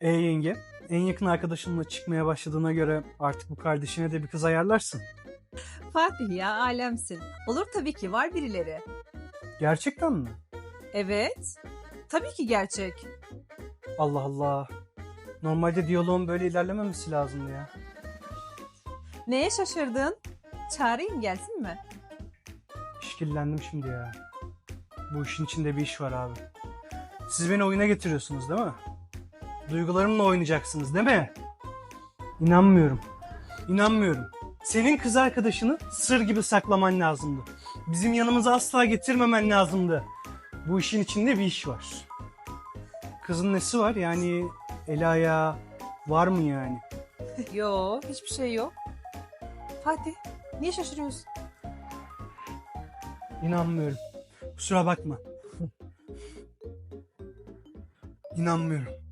E yenge, en yakın arkadaşınla çıkmaya başladığına göre artık bu kardeşine de bir kız ayarlarsın. Fatih ya alemsin. Olur tabii ki var birileri. Gerçekten mi? Evet. Tabii ki gerçek. Allah Allah. Normalde diyaloğun böyle ilerlememesi lazımdı ya. Neye şaşırdın? Çağırayım gelsin mi? İşkillendim şimdi ya. Bu işin içinde bir iş var abi. Siz beni oyuna getiriyorsunuz değil mi? Duygularımla oynayacaksınız değil mi? İnanmıyorum. İnanmıyorum. Senin kız arkadaşını sır gibi saklaman lazımdı. Bizim yanımıza asla getirmemen lazımdı. Bu işin içinde bir iş var. Kızın nesi var yani el ayağı var mı yani? Yo hiçbir şey yok. Fatih niye şaşırıyorsun? İnanmıyorum. Kusura bakma. İnanmıyorum.